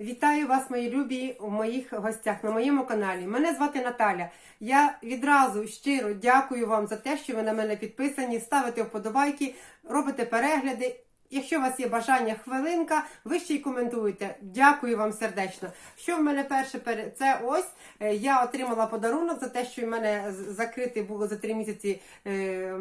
Вітаю вас, мої любі, у моїх гостях на моєму каналі. Мене звати Наталя. Я відразу щиро дякую вам за те, що ви на мене підписані, ставите вподобайки, робите перегляди. Якщо у вас є бажання хвилинка, ви ще й коментуєте. Дякую вам сердечно. Що в мене перше це ось е, я отримала подарунок за те, що в мене закритий було за три місяці е, е,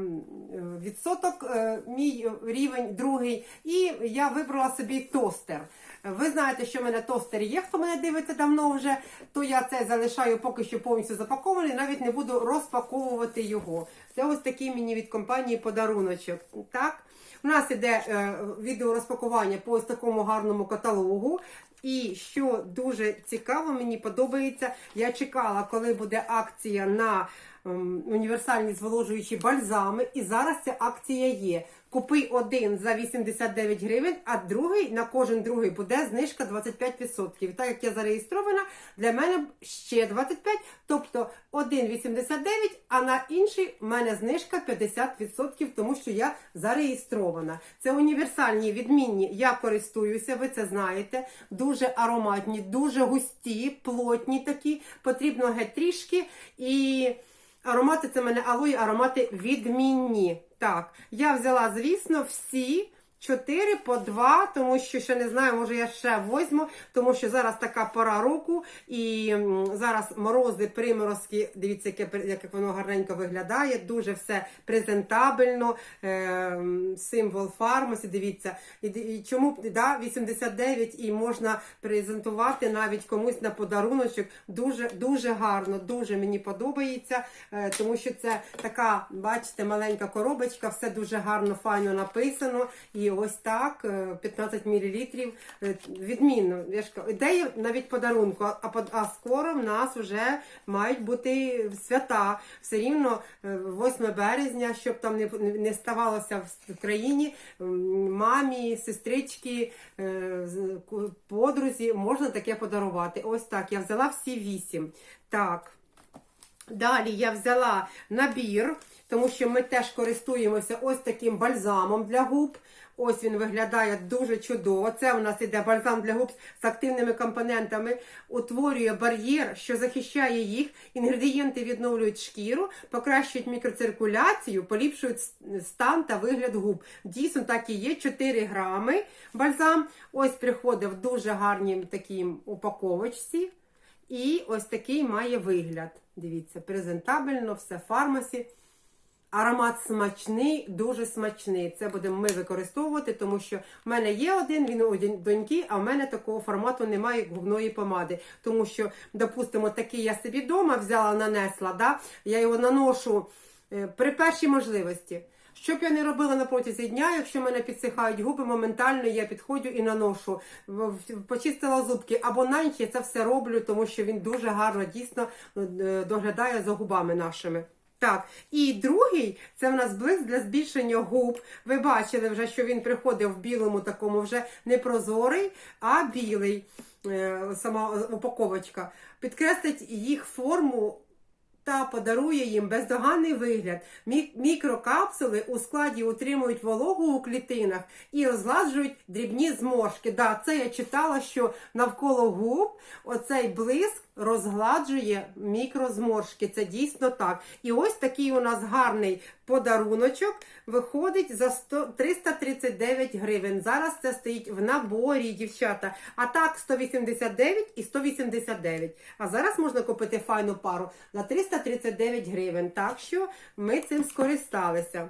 відсоток, мій рівень другий, і я вибрала собі тостер. Ви знаєте, що в мене тостер є, хто мене дивиться давно вже, то я це залишаю поки що повністю запакований, навіть не буду розпаковувати його. Це ось такий мені від компанії подаруночок. Так? У нас іде е, відео розпакування по ось такому гарному каталогу. І що дуже цікаво, мені подобається, я чекала, коли буде акція на ем, універсальні зволожуючі бальзами, і зараз ця акція є. Купи один за 89 гривень, а другий на кожен другий буде знижка 25%. Так як я зареєстрована, для мене ще 25, тобто 1,89, а на інший в мене знижка 50%, тому що я зареєстрована. Це універсальні відмінні. Я користуюся, ви це знаєте. Дуже ароматні, дуже густі, плотні такі. Потрібно геть трішки і. Аромати це в мене алої, аромати відмінні. Так, я взяла, звісно, всі. Чотири по два, тому що ще не знаю, може я ще возьму, тому що зараз така пора року, і зараз морози, приморозки, дивіться, яке, як воно гарненько виглядає, дуже все презентабельно, е, символ фармасі, дивіться. І, і чому да, 89 і можна презентувати навіть комусь на подаруночок. Дуже, дуже гарно, дуже мені подобається, е, тому що це така, бачите, маленька коробочка, все дуже гарно, файно написано. І ось так, е, 15 мл. Відмінно. Я ж ідея навіть подарунку, а, а, скоро в нас вже мають бути свята. Все рівно е, 8 березня, щоб там не, не ставалося в країні, мамі, сестрички, е, подрузі, можна таке подарувати. Ось так. Я взяла всі вісім. Так. Далі я взяла набір, тому що ми теж користуємося ось таким бальзамом для губ. Ось він виглядає дуже чудово. Це у нас іде бальзам для губ з активними компонентами, утворює бар'єр, що захищає їх. Інгредієнти відновлюють шкіру, покращують мікроциркуляцію, поліпшують стан та вигляд губ. Дійсно, так і є. 4 грами бальзам. Ось приходить в дуже гарній такій упаковочці. І ось такий має вигляд. Дивіться, презентабельно, все в фармасі. Аромат смачний, дуже смачний. Це будемо ми використовувати, тому що в мене є один, він у доньки, а в мене такого формату немає як губної помади. Тому що, допустимо, такий я собі вдома взяла, нанесла, да? я його наношу е, при першій можливості. Що б я не робила на протязі дня, якщо мене підсихають губи, моментально я підходжу і наношу. Почистила зубки або на ніч я це все роблю, тому що він дуже гарно дійсно е, доглядає за губами нашими. Так, і другий це в нас блиск для збільшення губ. Ви бачили вже, що він приходив в білому такому вже не прозорий, а білий. е, Сама упаковочка. Підкреслить їх форму та подарує їм бездоганний вигляд. Мікрокапсули у складі утримують вологу у клітинах і розгладжують дрібні зморшки. Да, це я читала, що навколо губ оцей блиск розгладжує мікрозморшки. Це дійсно так. І ось такий у нас гарний подаруночок виходить за 100, 339 гривень. Зараз це стоїть в наборі, дівчата. А так 189 і 189. А зараз можна купити файну пару за 339 гривень. Так що ми цим скористалися.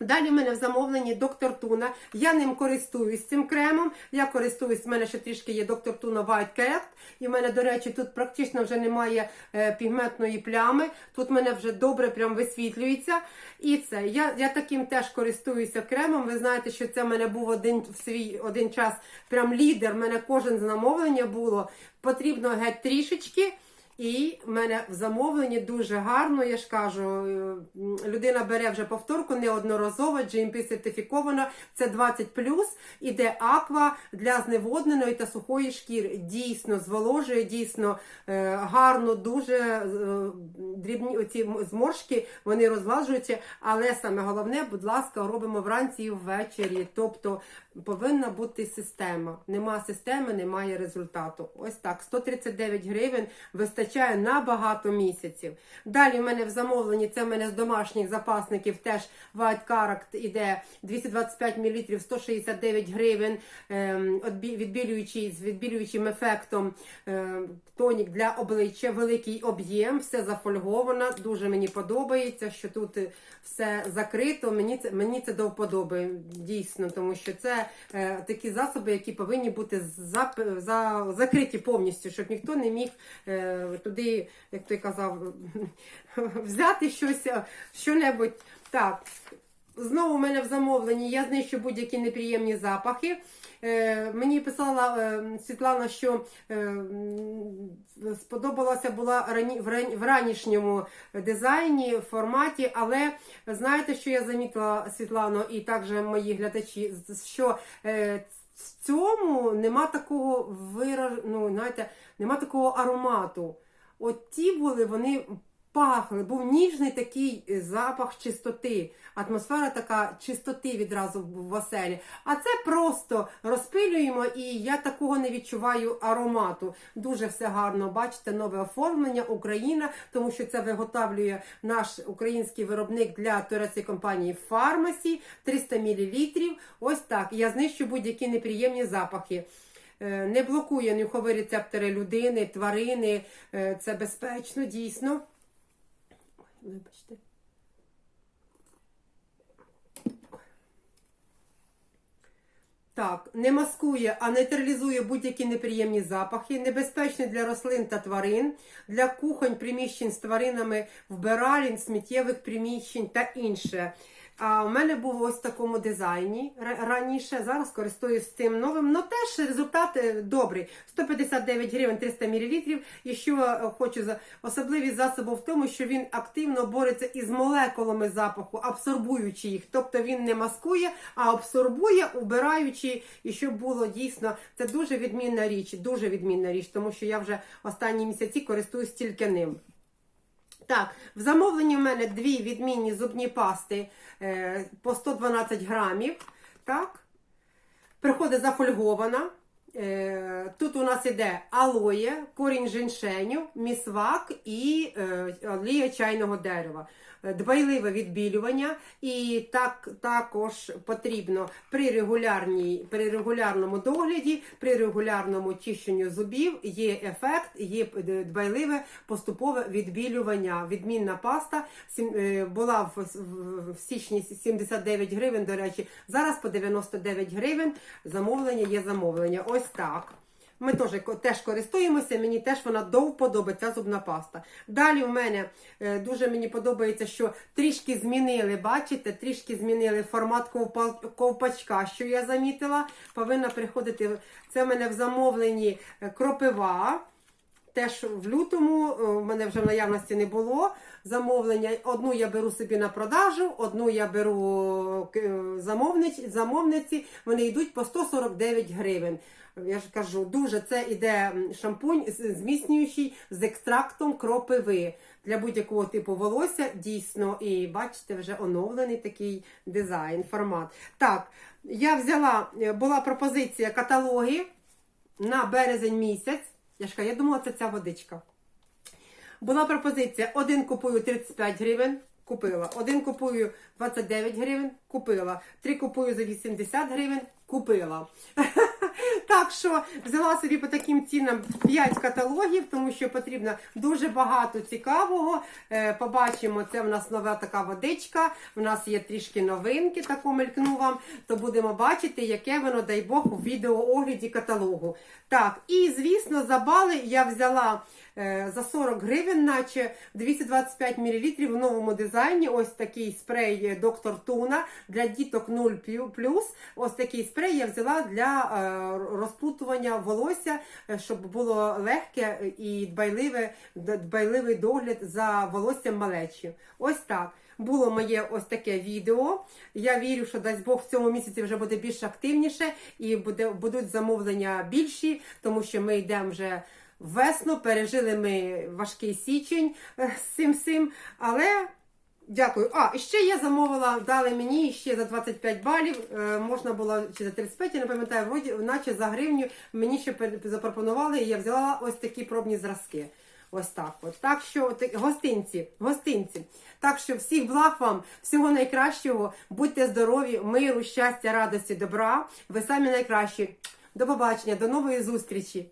Далі в мене в замовленні доктор Туна. Я ним користуюсь цим кремом. Я користуюсь, в мене ще трішки є доктор Туна White Cat. І в мене, до речі, тут практично вже немає е, пігментної плями. Тут в мене вже добре прям висвітлюється. І це. Я, я таким теж користуюся кремом. Ви знаєте, що це в мене був один в свій один час прям лідер. В мене кожен замовлення було. Потрібно геть трішечки. І в мене в замовленні дуже гарно, я ж кажу, е, людина бере вже повторку неодноразово, GMP сертифікована, це 20+, іде аква для зневодненої та сухої шкіри. Дійсно зволожує, дійсно е, гарно, дуже е, дрібні оці зморшки, вони розгладжуються, але саме головне, будь ласка, робимо вранці і ввечері. Тобто повинна бути система. Нема системи, немає результату. Ось так. 139 гривень вистачає на багато місяців. Далі в мене в замовленні, це в мене з домашніх запасників теж White Character іде 225 мл, 169 гривень, ем, відбілюючий з відбілюючим ефектом ем, тонік для обличчя, великий об'єм, все зафольговано. Дуже мені подобається, що тут все закрито. Мені це мені це до вподоби, дійсно, тому що це е, такі засоби, які повинні бути за, за, закриті повністю, щоб ніхто не міг е, туди, як той казав, взяти щось, е, що-небудь. Так. Знову в мене в замовленні я знищу будь-які неприємні запахи. Е, мені писала е, Світлана, що е, сподобалася була рані, в, ран, в ранішньому дизайні, форматі, але знаєте, що я замітила, Світлано, і також мої глядачі, що е, в цьому нема такого вираж... ну, знаєте, нема такого аромату. От ті були, вони пахли, був ніжний такий е, запах чистоти, атмосфера така чистоти відразу в оселі. А це просто розпилюємо, і я такого не відчуваю аромату. Дуже все гарно. Бачите, нове оформлення Україна, тому що це виготовлює наш український виробник для турецької компанії Фармасі 300 мл. Ось так. Я знищу будь-які неприємні запахи. Е, Не блокує нюхові рецептори людини, тварини. Е, Це безпечно, дійсно. Вибачте. Так, не маскує, а нейтралізує будь-які неприємні запахи, небезпечний для рослин та тварин, для кухонь, приміщень з тваринами, вбиралень, сміттєвих приміщень та інше. А у мене був ось в такому дизайні ра- раніше. Зараз користуюсь цим новим. Ну теж результат добрий. 159 гривень 300 мл. І що е, хочу за особливість засобу в тому, що він активно бореться із молекулами запаху, абсорбуючи їх. Тобто він не маскує, а абсорбує, убираючи, і щоб було дійсно це дуже відмінна річ, дуже відмінна річ, тому що я вже останні місяці користуюсь тільки ним. Так, в замовленні в мене дві відмінні зубні пасти е, по 112 грамів. Так. Приходить зафольгована. Е, тут у нас іде алоє, корінь жіншеню, місвак і е, олія чайного дерева. Е, Дбайливе відбілювання, і так також потрібно при, регулярній, при регулярному догляді, при регулярному чищенню зубів є ефект, є дбайливе поступове відбілювання. Відмінна паста е, була в, в січні 79 гривень, до речі, зараз по 99 гривень. Замовлення є замовлення. Ось так. Ми теж, теж користуємося, мені теж вона до вподоби, зубна паста. Далі в мене е, дуже мені подобається, що трішки змінили, бачите, трішки змінили формат ковпа- ковпачка, що я замітила. Повинна приходити, це в мене в замовленні е, кропива. Теж в лютому е, в мене вже в наявності не було замовлення. Одну я беру собі на продажу, одну я беру е, замовниць, замовниці. Вони йдуть по 149 гривень. Я ж кажу, дуже це іде шампунь зміцнюючий з екстрактом кропиви для будь-якого типу волосся. Дійсно, і бачите, вже оновлений такий дизайн, формат. Так, я взяла, е, була пропозиція каталоги на березень місяць. Я ж кажу, я думала, це ця водичка. Була пропозиція: один купую 35 гривень, купила. Один купую 29 гривень, купила. Три купую за 80 гривень, купила. Так що взяла собі по таким цінам 5 каталогів, тому що потрібно дуже багато цікавого. Е, Побачимо, це в нас нова така водичка. В нас є трішки новинки, таку мелькну вам. То будемо бачити, яке воно, дай Бог, у відеоогляді каталогу. Так, і звісно, за бали я взяла за 40 гривень, наче 225 мл в новому дизайні. Ось такий спрей е, доктор Туна для діток 0+. Ось такий спрей я взяла для е, розпутування волосся, е, щоб було легке і дбайливе, дбайливий догляд за волоссям малечі. Ось так. Було моє ось таке відео. Я вірю, що дасть Бог в цьому місяці вже буде більш активніше і буде, будуть замовлення більші, тому що ми йдемо вже весну, пережили ми важкий січень е, з цим всім, але. Дякую. А, і ще я замовила, дали мені ще за 25 балів. Е, можна було чи за 35, я не пам'ятаю, вроді, наче за гривню мені ще запропонували, і я взяла ось такі пробні зразки. Ось так от. Так що гостинці, гостинці. Так що всіх благ вам, всього найкращого, будьте здорові, миру, щастя, радості, добра. Ви самі найкращі. До побачення, до нової зустрічі.